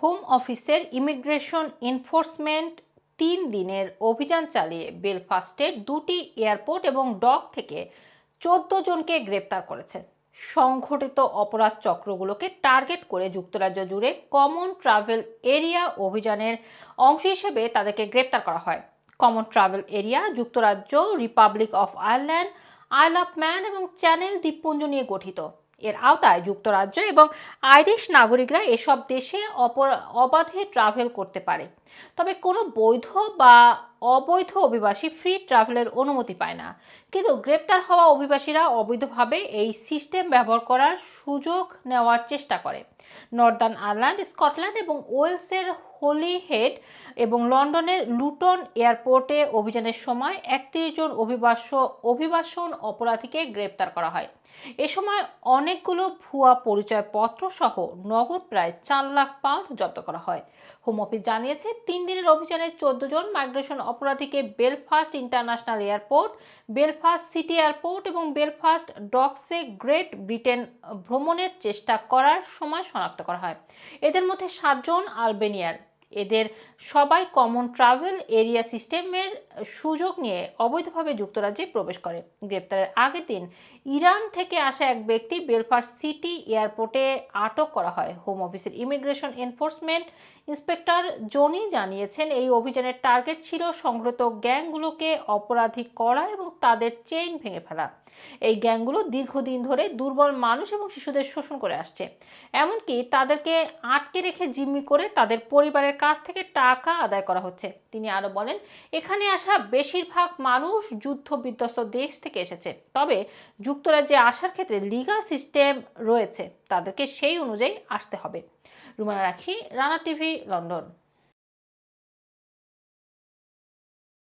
Home অফিসের immigration enforcement তিন দিনের অভিযান চালিয়ে বেলফাস্টের দুটি এয়ারপোর্ট এবং ডক থেকে চোদ্দ জনকে গ্রেপ্তার করেছে। সংঘটিত অপরাধ চক্রগুলোকে টার্গেট করে যুক্তরাজ্য জুড়ে কমন ট্রাভেল এরিয়া অভিযানের অংশ হিসেবে তাদেরকে গ্রেপ্তার করা হয়। কমন ট্রাভেল এরিয়া যুক্তরাজ্য, Republic of Ireland, Isle of Man এবং চ্যানেল দ্বীপপুঞ্জ নিয়ে গঠিত। এর আওতায় যুক্তরাজ্য এবং আইরিশ নাগরিকরা এসব দেশে অবাধে ট্রাভেল করতে পারে। তবে কোনো বৈধ বা অবৈধ অভিবাসী ফ্রি ট্রাভেলের অনুমতি পায় না। কিন্তু গ্রেপ্তার হওয়া অভিবাসীরা অবৈধভাবে এই সিস্টেম ব্যবহার করার সুযোগ নেওয়ার চেষ্টা করে। নর্দার্ন আয়ারল্যান্ড স্কটল্যান্ড এবং ওয়েলসের হোলিহেড এবং লন্ডনের লুটন এয়ারপোর্টে অভিযানের সময় একত্রিশ জন অভিবাস অভিবাসন অপরাধীকে গ্রেপ্তার করা হয়। এ সময় অনেকগুলো ভুয়া পরিচয়পত্র সহ নগদ প্রায় চার লাখ পাউন্ড জব্দ করা হয়। হোম অফিস জানিয়েছে, তিন দিনের অভিযানে চোদ্দ জন মাইগ্রেশন অপরাধীকে Belfast International Airport, Belfast City Airport এবং বেলফাস্ট ডকসে গ্রেট ব্রিটেন ভ্রমণের চেষ্টা করার সময় শনাক্ত করা হয়। এদের মধ্যে সাতজন আলবেনিয়ার। এদের সবাই কমন ট্রাভেল এরিয়া সিস্টেমের সুযোগ নিয়ে অবৈধভাবে যুক্তরাজ্যে প্রবেশ করে। গ্রেপ্তারের আগের দিন ইরান থেকে আসা এক ব্যক্তি বেলফাস্ট সিটি এয়ারপোর্টে আটক করা হয়। হোম অফিসের ইমিগ্রেশন এনফোর্সমেন্ট ইন্সপেক্টর জনি জানিয়েছেন, এই অভিযানের টার্গেট ছিল সংগ্রত গ্যাংগুলোকে অপরাধী করা এবং তাদের চেইন ভেঙে ফেলা। এই গ্যাংগুলো দীর্ঘদিন ধরে দুর্বল মানুষ এবং শিশুদের শোষণ করে আসছে। এমনকি তাদেরকে আটকে রেখে জিম্মি করে তাদের পরিবারের কাছ থেকে টাকা আদায় করা হচ্ছে। তিনি আরও বলেন, এখানে আসা বেশিরভাগ মানুষ যুদ্ধ বিধ্বস্ত দেশ থেকে এসেছে। তবে যুক্তরাজ্যে আসার ক্ষেত্রে লিগাল সিস্টেম রয়েছে। তাদেরকে সেই অনুযায়ী আসতে হবে। রুমানা রাখি, রানা টিভি, লন্ডন।